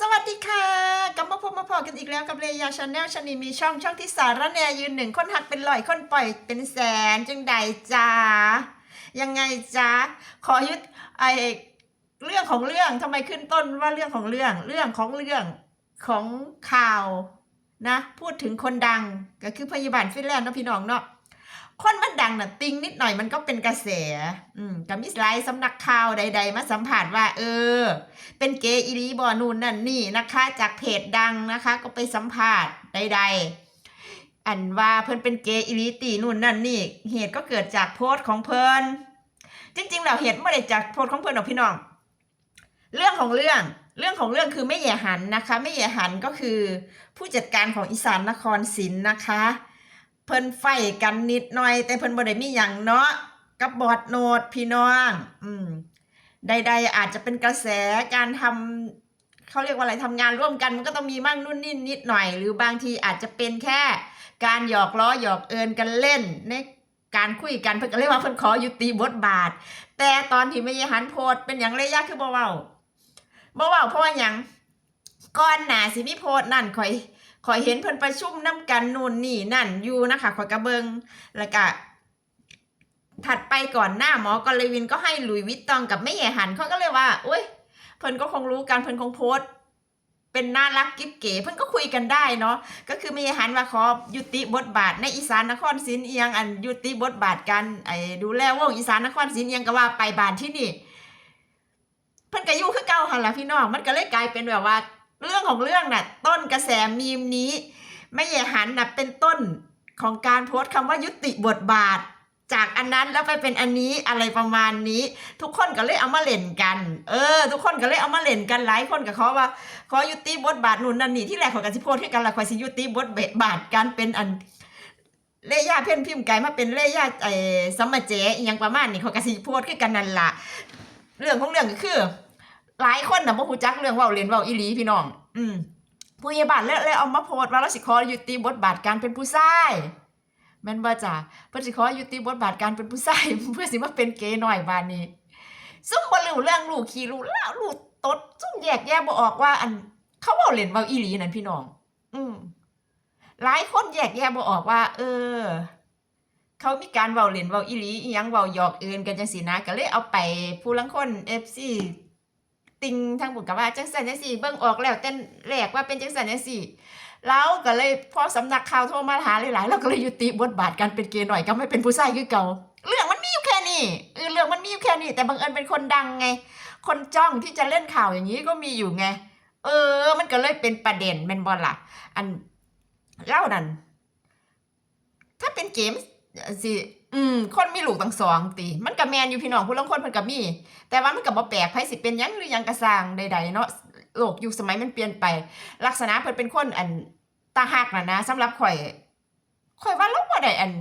สวัสดีค่ะกลับมาพบมาพอกันอีกแล้วกับเรยาชาแนลชนีมีช่องช่องที่สาระแนยืนหนึ่งคนหักเป็นลอยคนปล่อยเป็นแสนจังใดจ้ายังไงจ้าขอยึดไอเรื่องของเรื่องทำไมขึ้นต้นว่าเรื่องของเรื่องเรื่องของเรื่องของข่าวนะ พูดถึงคนดังก็คือพยาบาลฟินแลนด์นะพี่น้องเนาะ คนมันดังน่ะติงนิดหน่อยมันก็เป็นกระแส อืมกับมิสไลด์สำนักข่าวใด ๆ มาสัมผัสว่า เออ เป็นเกย์อีหลีบอนูนนั่นนี่นะคะ จากเพจดังนะคะ ก็ไปสัมภาษณ์ใด ๆ อันว่าเพิ่นเป็นเกย์อีหลีตีนู่นนั่นนี่ เหตุก็เกิดจากโพสต์ของเพิ่นจริงๆแล้วเหตุไม่ได้จากโพสต์ของเพิ่นหรอกพี่น้อง เรื่องของเรื่องเรื่องของเรื่องคือไม่แย่หันนะคะ ไม่แย่หันก็คือผู้จัดการของอีสานนครศิลป์นะคะ เพิ่นไฟกันนิดหน่อย แต่เพิ่นบ่ได้มีหยังเนาะกับบอดโนดพี่น้อง อืมใด ๆ อาจจะเป็นกระแสการทำเขาเรียกว่าอะไรทำงานร่วมกันมันก็ต้องมีมั่งนู่นนี่นิดหน่อย หรือบางทีอาจจะเป็นแค่การหยอกล้อหยอกเอินกันเล่นในการคุยกันเพิ่นก็เรียกว่าเพิ่นขอยุติบทบาท แต่ตอนที่ไม่ยหันโพดเป็นอย่างระยะคือบ่เว้าบ่เว้าเพราะว่าหยัง ก่อนหน้าสิมีโพดนั่นข่อยข่อยเห็นเพิ่นประชุมนํกันนู่นนี่นั่นอยู่นะคะข่อยกระเบิงแล้วก็ถัดไปก่อนหน้าหมอกรวินก็ให้หลุยวิตตองกับแม่แย่หันเขาก็เลยว่าอุ้ยเพิ่นก็คงรู้กันเพิ่นคงโพสเป็นน่ารักกิ๊บเก๋เพิ่นก็คุยกันได้เนาะก็คือแม่แย่หันว่าขอยุติบทบาทในอีสานนครศรีเอียงอันยุติบทบาทกันไอ้ดูแลวงอีสานนครศรีเอียงก็ว่าไปบานที่นี่ เพิ่นก็อยู่คือเก่าหันล่ะพี่น้องมันก็เลยกลายเป็นแบบว่า เรื่องของเรื่องน่ะต้นกระแสมีมนี้แม่แย่หันน่ะเป็นต้นของการโพสต์คำว่ายุติบทบาท จากอันนั้นแล้วไปเป็นอันนี้อะไรประมาณนี้ ทุกคนก็เลยเอามาเล่นกัน เออ ทุกคนก็เลยเอามาเล่นกันหลายคนกับเขาว่าขอยุติบทบาทนู่นนั่นนี่ที่แรกขอยกันสิโพสต์ให้กันละคอยสิยุติบทบาทการเป็นอันเล่ย่าเพ่นพิมพ์ไก่มาเป็นเล่ย่าไอ้สมมาเจอยังประมาณนี้เขาก็สิโพสต์คือกันนั่นละเรื่องของเรื่องก็คือ หลายคนน่ะบ่ฮู้จักเรื่องเว้าเล่นเว้าอีหลีพี่น้อง อืมผู้ใหญ่บ้านเลยเลยเอามาโพสต์ว่าเราสิขอยุติบทบาทการเป็นผู้ชายแม่นบ่จ้ะเพิ่นสิขอยุติบทบาทการเป็นผู้ชายเพื่อสิมาเป็นเกย์น้อยบานนี้ซุ่มบ่รู้เรื่องลูกขี้รู้แล้วลูกตดซุ่มแยกแยะบ่ออกว่า อัน เขาเว้าเล่นเว้าอีหลีนั่นพี่น้อง อืมหลายคนแยกแยะบ่ออกว่า เออ เขามีการเว้าเล่นเว้าอีหลีอีหยังเว้าหยอกเอินกันจังซี่นะก็เลยเอาไปผู้ลังคน FC ติงทางบุญกับว่าจังสันจังสี่เบิ่งออกแล้วเต้นแรกว่าเป็นจังสันจังสี่แล้วก็เลยพอสำนักข่าวโทรมาหาหลายๆเราก็เลยยุติบทบาทการเป็นเกย์หน่อยก็ไม่เป็นผู้ชายคือเก่าเรื่องมันมีอยู่แค่นี้เออเรื่องมันมีอยู่แค่นี้แต่บังเอิญเป็นคนดังไง คนจ้องที่จะเล่นข่าวอย่างนี้ก็มีอยู่ไง เออ มันก็เลยเป็นประเด็นแม่นบอลล่ะ อันเล่านั่นถ้าเป็นเกมสิ อืม คนมีลูกตั้งสองตี มันกับแมนอยู่พี่น้องผู้ลางคนเพิ่นก็มี แต่ว่ามันก็บ่แปลกไผสิเป็นหยังหรือหยังกระสร้างใดๆเนาะโลกยุคสมัยมันเปลี่ยนไป ลักษณะเพิ่นเป็นคนอันตาหักน่ะนะสำหรับข่อยข่อยว่าเราบ่ได้อัน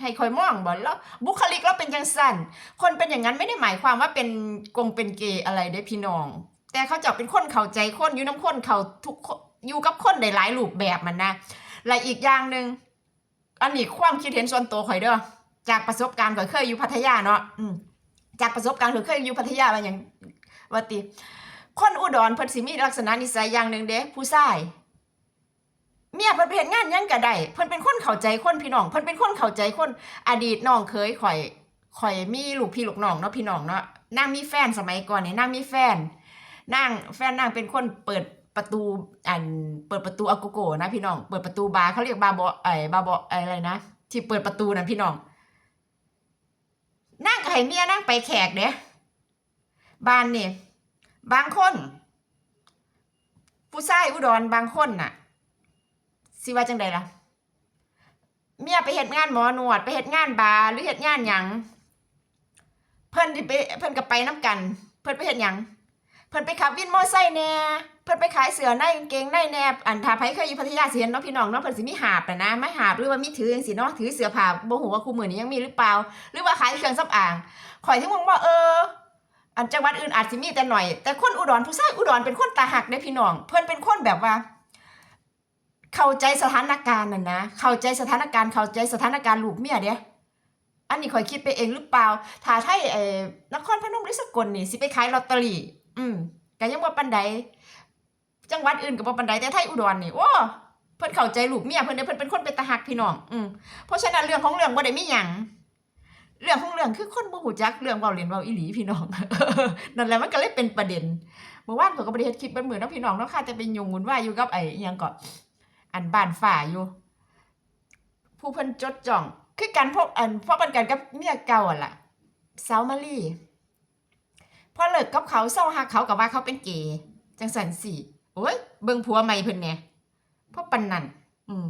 ให้ข่อยมองบ่แล้วบุคลิกเราเป็นจังซั่นคนเป็นอย่างนั้นไม่ได้หมายความว่าเป็นกงเป็นเกย์อะไรเด้พี่น้อง แต่เขาจะเป็นคนเข้าใจคนอยู่น้ำคนเขาทุกอยู่กับคนได้หลายรูปแบบมันนะและอีกอย่างหนึ่ง อันนี้ความคิดเห็นส่วนตัวข่อยเด้อจากประสบการณ์ข่อยเคยอยู่พัทยาเนาะอืมจากประสบการณ์ข่อยเคยอยู่พัทยามาอย่างว่าติ คนอุดรเพิ่นสิมีลักษณะนิสัยอย่างหนึ่งเด้ผู้ชายเมียเพิ่นเฮ็ดงานยังก็ได้เพิ่นเป็นคนเข้าใจคนพี่น้องเพิ่นเป็นคนเข้าใจคนอดีตน้องเคยข่อยข่อยมีลูกพี่ลูกน้องเนาะพี่น้องเนาะนางมีแฟนสมัยก่อนเนี่ยนางมีแฟนนางแฟนนางเป็นคนเปิด ประตูอันเปิดประตูอาโกโกนะพี่น้องเปิดประตูบาร์เขาเรียกบาร์บอไอบาร์บออะไรนะที่เปิดประตูนั่นพี่น้องนางก็ให้เมียนางไปแขกเด้บ้านนี่บางคน ผู้ชายอุดรบางคนน่ะสิว่าจังใดล่ะ เมียไปเฮ็ดงานหมอนวด ไปเฮ็ดงานบาร์หรือเฮ็ดงานหยังเพิ่นไปเพิ่นก็ไปน้กัน เพิ่นไปเฮ็ดหยัง เพิ่นไปขับวินมอไซค์แน่เพิ่นไปขายเสือในกางเกงในแน่อันถ้าไผเคยอยู่พัทยาสิเห็นเนาะพี่น้องเนาะเพิ่นสิมีหาบนะนะไม่หาบหรือว่ามีถือจังซี่เนาะถือเสื้อผ้าบ่ฮู้ว่าคู่มื้อนี้ยังมีหรือเปล่า หรือว่าขายเครื่องสำอางข่อยถึงมองว่าเอออันจังหวัดอื่นอาจสิมีแต่หน่อย แต่คนอุดรผู้ชายอุดรเป็นคนตาหักได้พี่น้อง เพิ่นเป็นคนแบบว่า เข้าใจสถานการณ์น่ะนะ เข้าใจสถานการณ์เข้าใจสถานการณ์ลูกเมียเด้อันนี้ข่อยคิดไปเองหรือเปล่าถ้าไทยเอ่อนครพนมหรือสกลนี่สิไปขายลอตเตอรี่ อืมก็ยังบ่ปานใดจังหวัดอื่นก็บ่ปานใดแต่ไทยอุดรนี่โอ้เพิ่นเข้าใจลูกเมียเพิ่นเพิ่นเป็นคนเป็นตาหักพี่น้อง อืมเพราะฉะนั้นเรื่องของเรื่องบ่ได้มีหยังเรื่องของเรื่องคือคนบ่ฮู้จักเรื่องเว้าเล่นเว้าอีหลีพี่น้องนั่นแหละมันก็เลยเป็นประเด็นเมื่อวานผมก็บ่ได้เฮ็ดคลิปเบิ่มื้อเนาะพี่น้องเนาะค่ะแต่เป็นยุ่งวุ่นวายอยู่กับไอ้หยังก็อันบ้านฝ่าอยู่ ผู้เพิ่นจดจ้อง คือกันพวกอันพวกกันกันกับเมียเก่าอะล่ะสาวมารี พอเลิกกับเขาเศร้าหักเขาก็ว่าเขาเป็นเกย์จังสันสิโอ้ยเบิ่งผัวใหม่เพิ่นแหน่เพราะปันนั่นอืม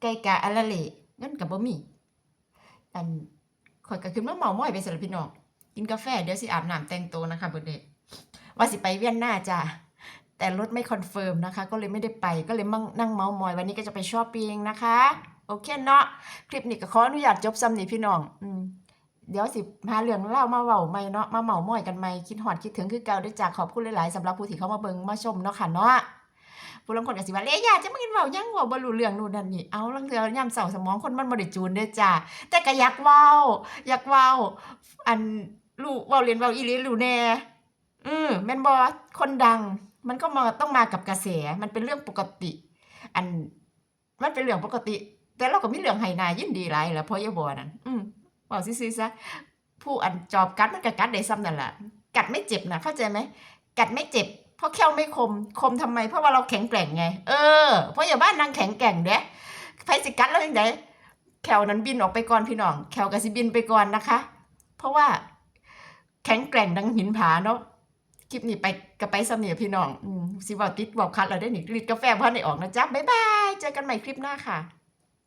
ไกกะอะละเละเงินก็บบ่มีอันข่อยก็ขึ้นมาเมาม้อยไปสำหรับพี่น้องกินกาแฟเดี๋ยวสิอาบน้ำแต่งตัวนะคะเบิดเดย์ว่าสิไปเวียนหน้าจ้ะแต่รถไม่คอนเฟิร์มนะคะ ก็เลยไม่ได้ไปก็เลยมั่งนั่งเมามอย วันนี้ก็จะไปช้อปปิ้งนะคะ โอเคเนาะคลิปนี้ก็ขออนุญาตจบซ้ำนี่พี่น้อง อืม เดี๋ยวสิหาเรื่องเล่ามาเว้าใหม่เนาะมาเมามอยกันใหม่คิดฮอดคิดถึงคือเก่าด้วยจ้ะขอบคุณหลายๆสำหรับผู้ที่เข้ามาเบิ่งมาชมเนาะค่ะเนาะผู้ลางคนก็สิว่าเเลยาจะมากินเว้ายังเว้าบ่รู้เรื่องนู่นนั่นนี่เอาลังเทื่อยามเช้าสมองคนมันบ่ได้จูนเด้อจ้ะแต่ก็อยากเว้าอยากเว้าอันรู้เว้าเรียนเว้าอีหลีรู้แน่อืมแม่นบ่คนดัง มันก็มาต้องมากับกระแสมันเป็นเรื่องปกติ อันมันเป็นเรื่องปกติ แต่เราก็มีเรื่องให้นายินดีหลายแล้วเพราะอยาบ่นั่นอืม เว้าซื่อๆซะผู้อันจอบกัดมันก็กัดได้ซ้ำนั่นแหละกัดไม่เจ็บนะเข้าใจไหมกัดไม่เจ็บ เพราะแค่วไม่คมคมทำไม เพราะว่าเราแข็งแกร่งไง เออเพราะอย่าบ้านนางแข็งแกร่งเด้ไฟสิกัดแล้วยังไงแควนั้นบินออกไปก่อนพี่น้องแควก็สิบินไปก่อนนะคะ เพราะว่าแข็งแกร่งดังหินผาเนาะคลิปนี้ไปก็ไปสำเนียพี่น้องอืมสิเว่าติดบอกคัดเราได้หนิลิดกาแฟพ่อได้ออกนะจ๊ะบ๊ายบายเจอกันใหม่คลิปหน้าค่ะ